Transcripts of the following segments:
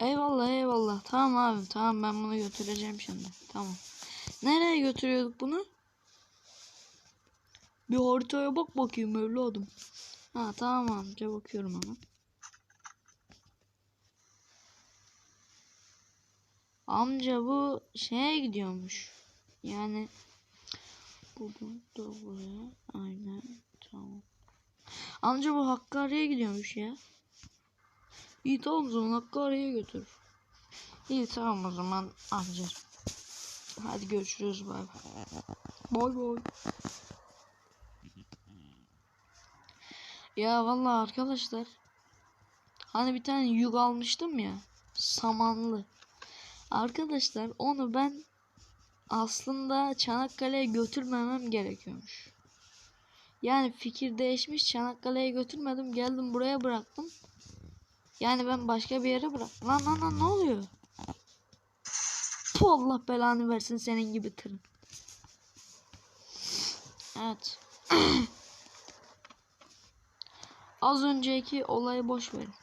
Eyvallah eyvallah. Tamam abi tamam ben bunu götüreceğim şimdi. Tamam. Nereye götürüyorduk bunu? Bir haritaya bak bakayım evladım. Ha tamam amca bakıyorum ama. Amca bu şeye gidiyormuş. Yani buradan da buraya. Aynen tamam. Amca bu Hakkari'ye gidiyormuş ya. İyi tamam o zaman Hakkari'ye götür. İyi tamam o zaman amca. Hadi görüşürüz bay bay. Bay bay. Ya vallahi arkadaşlar. Hani bir tane yük almıştım ya. Samanlı. Arkadaşlar onu ben aslında Çanakkale'ye götürmemem gerekiyormuş. Yani fikir değişmiş Çanakkale'ye götürmedim geldim buraya bıraktım. Yani ben başka bir yere bıraktım. Lan lan lan ne oluyor? Puh, Allah belanı versin senin gibi tırın. Evet. Az önceki olayı boş verin.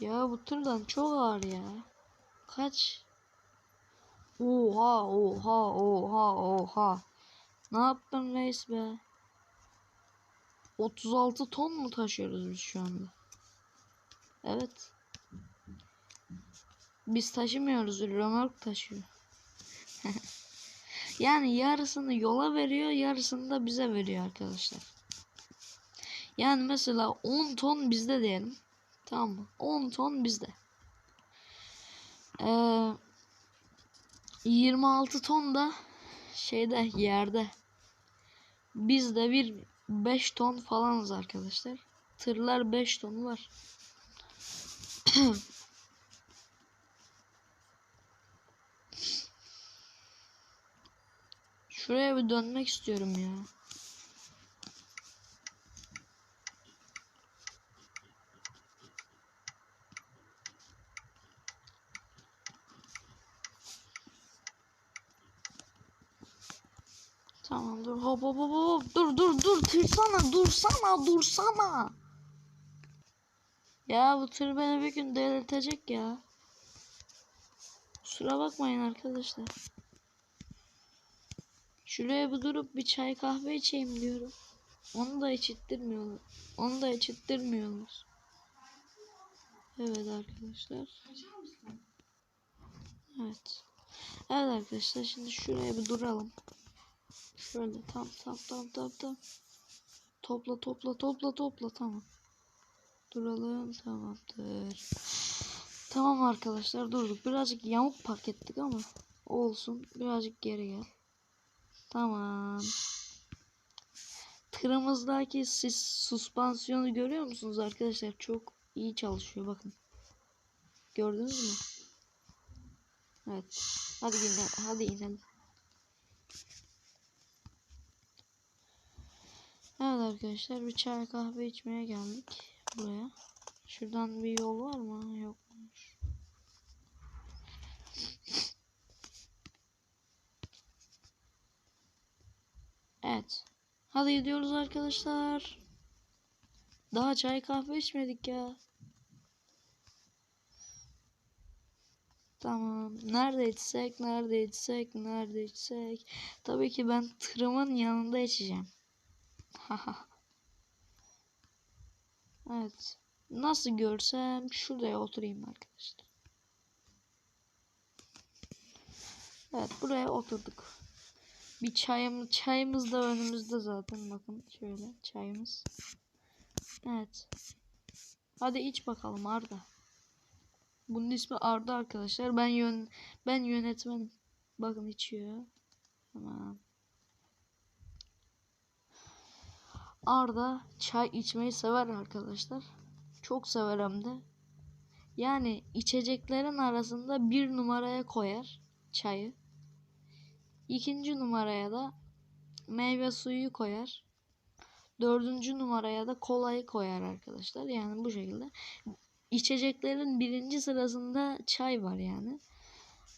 Ya bu tırdan çok ağır ya. Kaç? Oha oha oha oha. Ne yaptın reis be? 36 ton mu taşıyoruz biz şu anda? Evet. Biz taşımıyoruz, römork taşıyor. yani yarısını yola veriyor, yarısını da bize veriyor arkadaşlar. Yani mesela 10 ton bizde diyelim. Tamam mı? 10 ton bizde. Ee, 26 ton da şeyde yerde. Bizde bir 5 ton falanız arkadaşlar. Tırlar 5 ton var. Şuraya bir dönmek istiyorum ya. Tamam dur hop hop hop hop dur dur dur tırsana dursana dursana. Ya bu tır beni bir gün delirtecek ya. Kusura bakmayın arkadaşlar. Şuraya bir durup bir çay kahve içeyim diyorum. Onu da içittirmiyorlar. Onu da içittirmiyorlar. Evet arkadaşlar. Evet. Evet arkadaşlar şimdi şuraya bir duralım. Şöyle tam tam tam tam tam. Topla topla topla topla tamam. Duralım tamamdır. Tamam arkadaşlar durduk. Birazcık yamuk park ettik ama olsun. Birazcık geri gel. Tamam. Tırımızdaki sis suspansiyonu görüyor musunuz arkadaşlar? Çok iyi çalışıyor bakın. Gördünüz mü? Evet. Hadi inelim. Hadi inelim. Evet arkadaşlar bir çay kahve içmeye geldik buraya. Şuradan bir yol var mı? Yokmuş. Evet. Hadi gidiyoruz arkadaşlar. Daha çay kahve içmedik ya. Tamam. Nerede içsek, nerede içsek, nerede içsek. Tabii ki ben tırımın yanında içeceğim. evet. Nasıl görsem şuraya oturayım arkadaşlar. Evet buraya oturduk. Bir çayım, çayımız da önümüzde zaten bakın şöyle çayımız. Evet. Hadi iç bakalım Arda. Bunun ismi Arda arkadaşlar. Ben yön ben yönetmenim. Bakın içiyor. Tamam. Arda çay içmeyi sever arkadaşlar. Çok sever hem de. Yani içeceklerin arasında bir numaraya koyar çayı. İkinci numaraya da meyve suyu koyar. Dördüncü numaraya da kolayı koyar arkadaşlar. Yani bu şekilde. İçeceklerin birinci sırasında çay var yani.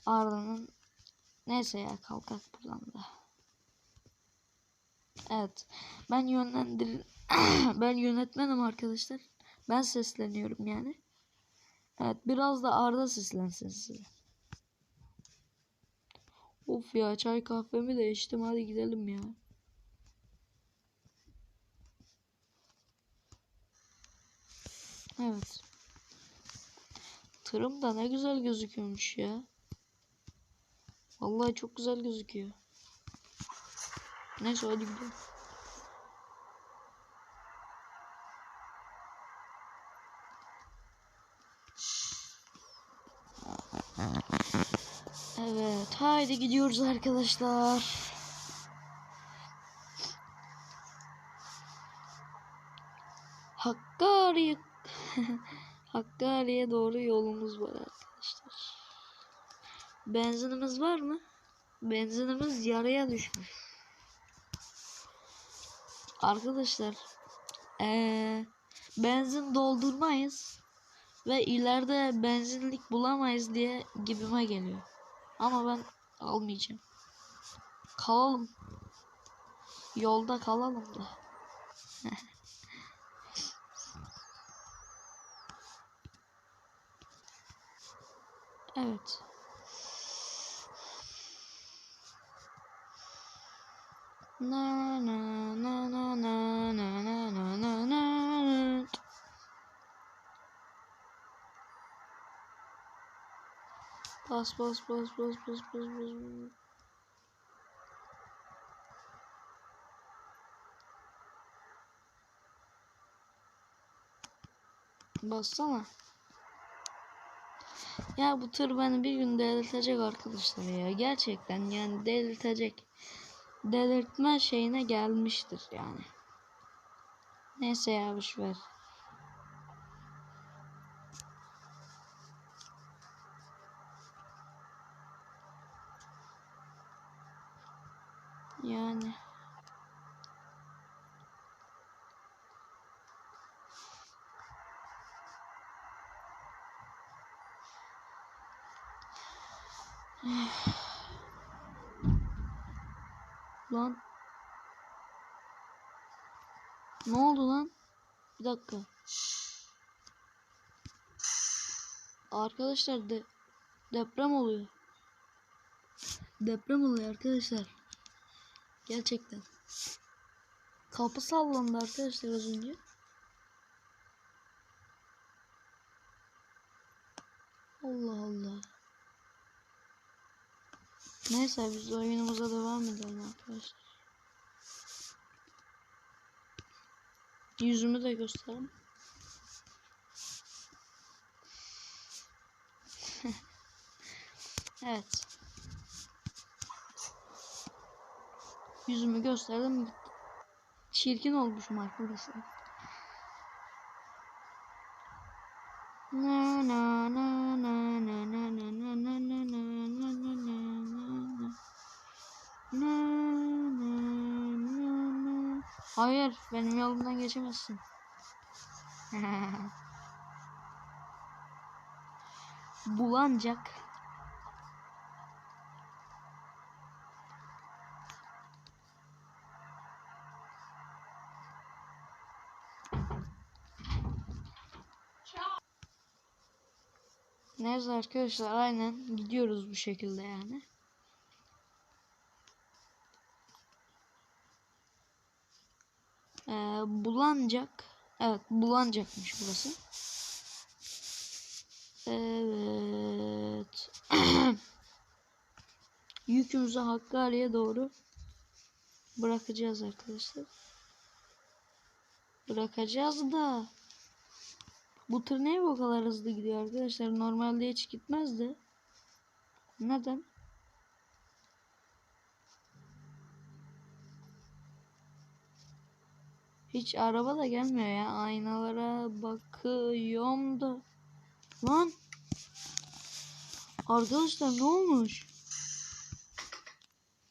Arda'nın neyse ya kalkak buradan da. Evet. Ben yönlendir ben yönetmenim arkadaşlar. Ben sesleniyorum yani. Evet biraz da Arda seslensin size. Of ya çay kahvemi de içtim hadi gidelim ya. Evet. Tırım da ne güzel gözüküyormuş ya. Vallahi çok güzel gözüküyor. Neyse hadi gidelim. Evet, haydi gidiyoruz arkadaşlar. Hakkari Hakkari'ye doğru yolumuz var arkadaşlar. Benzinimiz var mı? Benzinimiz yarıya düşmüş. Arkadaşlar, eee benzin doldurmayız ve ileride benzinlik bulamayız diye gibime geliyor. Ama ben almayacağım. Kalalım. Yolda kalalım da. evet. Na na na na na na na na na na. Bas bas bas bas bas bas bas. Bassana. Ya bu tır beni bir gün delirtecek arkadaşlar ya. Gerçekten yani delirtecek. Delirtme şeyine gelmiştir yani. Neyse ya boşver. Yani. Lan. Ne oldu lan? Bir dakika. Arkadaşlar de deprem oluyor. Deprem oluyor arkadaşlar. Gerçekten. Kapı sallandı arkadaşlar az önce. Allah Allah. Neyse biz oyunumuza devam edelim arkadaşlar. Yüzümü de göstereyim. evet. Yüzümü gösterdim. Çirkin olmuşum arkadaşlar. Na na na na na na na na na na na na na na Hayır benim yolumdan geçemezsin. Bulancak. Neyse arkadaşlar aynen gidiyoruz bu şekilde yani. Ee, bulancak. Evet bulancakmış burası. Evet. Yükümüzü Hakkari'ye doğru bırakacağız arkadaşlar. Bırakacağız da bu tır niye bu kadar hızlı gidiyor arkadaşlar? Normalde hiç gitmezdi. Neden? Hiç araba da gelmiyor ya. Aynalara bakıyorum da. Lan. Arkadaşlar ne olmuş?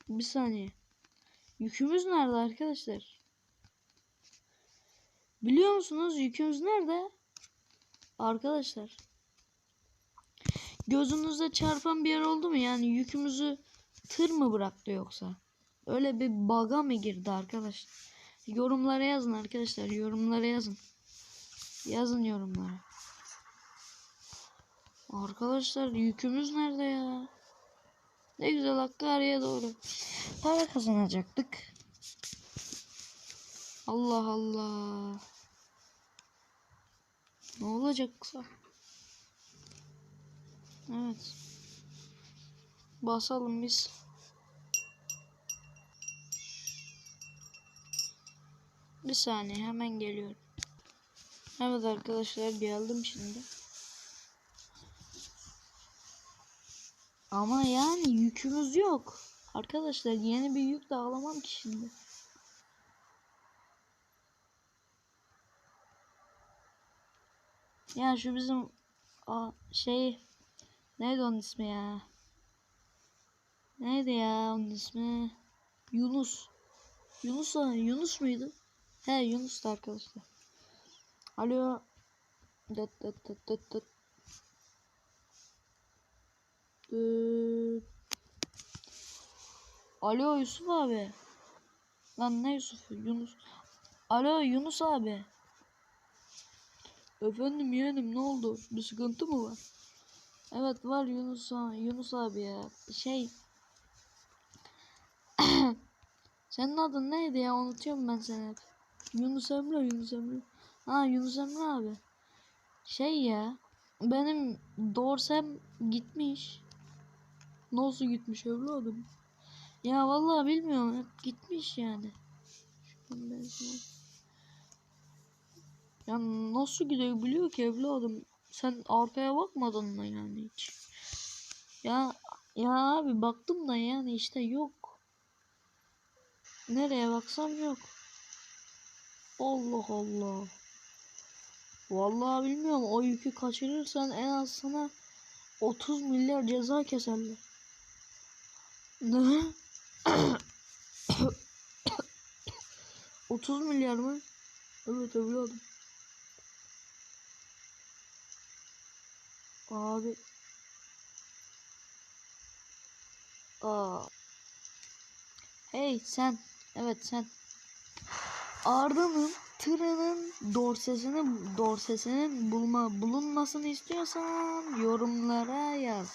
Bir saniye. Yükümüz nerede arkadaşlar? Biliyor musunuz yükümüz nerede? Arkadaşlar. Gözünüze çarpan bir yer oldu mu? Yani yükümüzü tır mı bıraktı yoksa? Öyle bir bug'a mı girdi arkadaşlar? Yorumlara yazın arkadaşlar. Yorumlara yazın. Yazın yorumlara. Arkadaşlar yükümüz nerede ya? Ne güzel Hakkari'ye doğru. Para kazanacaktık. Allah Allah. Ne olacaksa. Evet. Basalım biz. Bir saniye hemen geliyorum. Evet arkadaşlar geldim şimdi. Ama yani yükümüz yok. Arkadaşlar yeni bir yük de alamam ki şimdi. Ya şu bizim a, şey neydi onun ismi ya? Neydi ya onun ismi? Yunus. Yunus Yunus muydu? He Yunus'tu arkadaşlar. Alo. Dıt dıt dıt dıt dıt. Alo Yusuf abi. Lan ne Yusuf? Yunus. Alo Yunus abi. Efendim yeğenim ne oldu? Bir sıkıntı mı var? Evet var Yunus, Yunus abi ya. Şey. Senin adın neydi ya? Unutuyorum ben seni. Yunus Emre, Yunus Emre. Ha Yunus Emre abi. Şey ya. Benim dorsem gitmiş. Nasıl gitmiş evladım? Ya vallahi bilmiyorum. Hep gitmiş yani. Ya nasıl gidiyor biliyor ki evladım? Sen arkaya bakmadın mı yani hiç? Ya ya abi baktım da yani işte yok. Nereye baksam yok. Allah Allah. Vallahi bilmiyorum o yükü kaçırırsan en az sana 30 milyar ceza keserler. Ne? 30 milyar mı? Evet evladım. Abi. Aa. Hey sen. Evet sen. Arda'nın tırının dorsesini dorsesinin bulma bulunmasını istiyorsan yorumlara yaz.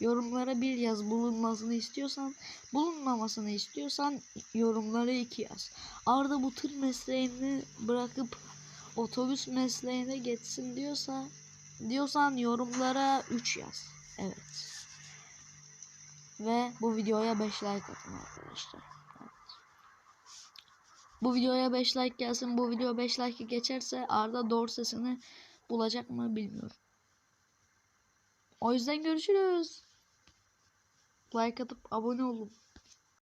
Yorumlara bir yaz bulunmasını istiyorsan, bulunmamasını istiyorsan yorumlara iki yaz. Arda bu tır mesleğini bırakıp otobüs mesleğine geçsin diyorsa diyorsan yorumlara 3 yaz. Evet. Ve bu videoya 5 like atın arkadaşlar. Bu videoya 5 like gelsin. Bu video 5 like geçerse Arda doğru sesini bulacak mı bilmiyorum. O yüzden görüşürüz. Like atıp abone olun.